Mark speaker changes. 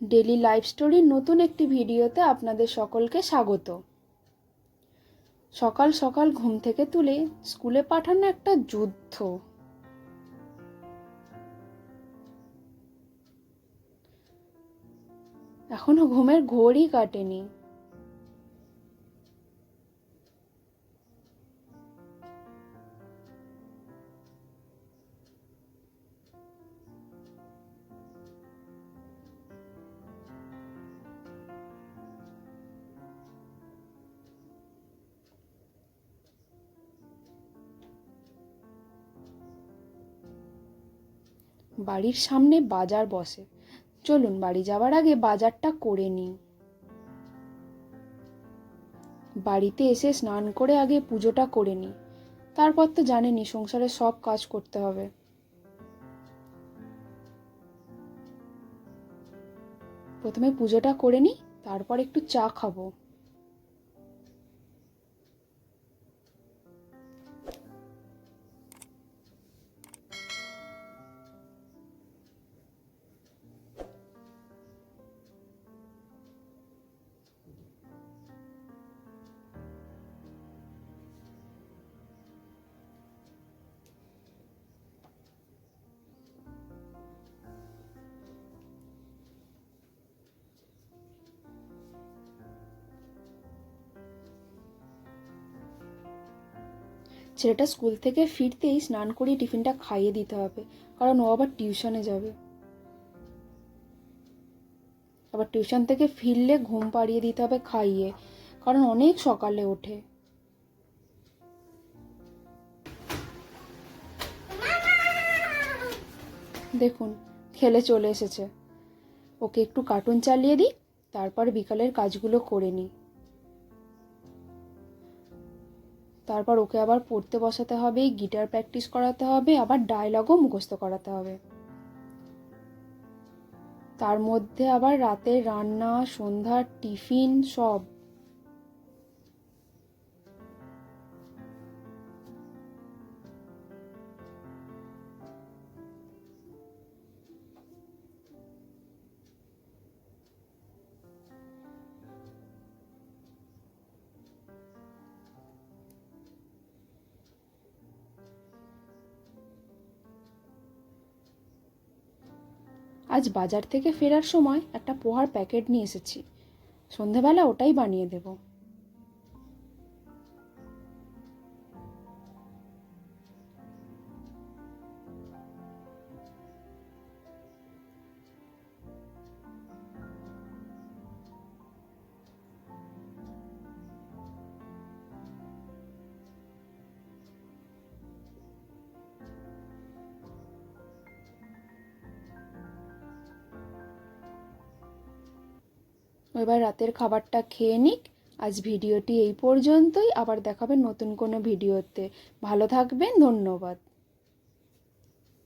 Speaker 1: Daily life স্টোরির নতুন একটি ভিডিওতে আপনাদের সকলকে স্বাগত। সকাল সকাল ঘুম থেকে তুলে স্কুলে পাঠানো একটা যুদ্ধ। এখনও ঘুমের ঘোরই কাটেনি। বাড়ির সামনে বাজার বসে। চলুন, বাড়ি যাওয়ার আগে বাজারটা করে নিই। বাড়িতে এসে স্নান করে আগে পুজোটা করে নিই। তারপর তো জানেনই, সংসারে সব কাজ করতে হবে। প্রথমে পুজোটা করে নিই, তারপর একটু চা খাব। ছেলেটা স্কুল থেকে ফিরতেই স্নান করিয়ে টিফিনটা খাইয়ে দিতে হবে, কারণ ও আবার টিউশনে যাবে। আবার টিউশন থেকে ফিরলে ঘুম পাড়িয়ে দিতে হবে খাইয়ে, কারণ অনেক সকালে ওঠে। দেখুন, খেলে চলে এসেছে। ওকে একটু কার্টুন চালিয়ে দিই, তারপর বিকালের কাজগুলো করে নিই। তারপর ওকে আবার পড়তে বসাতে হবে গিটার প্র্যাকটিস করাতে হবে, আবার ডায়লগও মুখস্থ করাতে হবে। তার মধ্যে আবার রাতের রান্না, সন্ধ্যার টিফিন সব আজ বাজার থেকে ফেরার সময় একটা পোহার প্যাকেট নিয়ে এসেছি। সন্ধেবেলা ওটাই বানিয়ে দেব। এবার রাতের খাবারটা খেয়ে নিক। আজ ভিডিওটি এই পর্যন্তই। আবার দেখাবেন নতুন কোনো ভিডিওতে। ভালো থাকবেন। ধন্যবাদ।